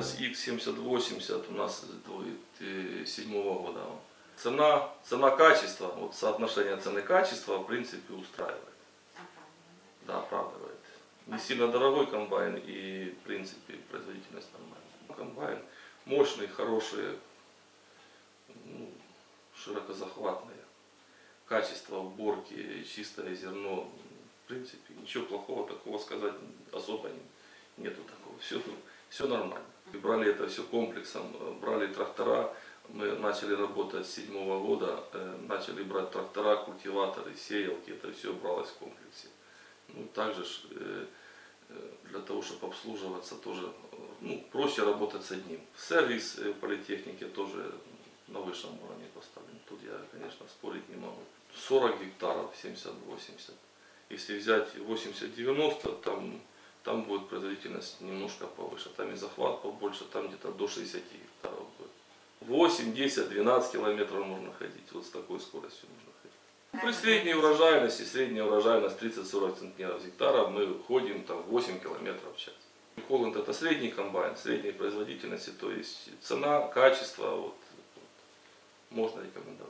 SX 7080 у нас э, седьмого года. Цена, цена качество, вот соотношение цены качества в принципе устраивает. Да, оправдывает. Не сильно дорогой комбайн и в принципе производительность нормальная. Комбайн мощный, хороший, ну, широкозахватные. Качество уборки, чистое зерно, в принципе, ничего плохого такого сказать особо не- нету такого. Все, все нормально. Брали это все комплексом, брали трактора, мы начали работать с седьмого года, э, начали брать трактора, культиваторы, сеялки, это все бралось в комплексе. Ну, также э, э, для того, чтобы обслуживаться, тоже ну, проще работать с одним. Сервис в политехнике тоже на высшем уровне поставлен. Тут я, конечно, спорить не могу. 40 гектаров, 70-80. Если взять 80-90, там, там производительность немножко повыше. Там и захват побольше, там где-то до 60 гектаров будет. 8, 10, 12 километров можно ходить. Вот с такой скоростью можно ходить. При средней урожайности, средняя урожайность 30-40 центнеров с гектара, мы ходим там 8 километров в час. Холланд это средний комбайн, средней производительности, то есть цена, качество, вот, вот, можно рекомендовать.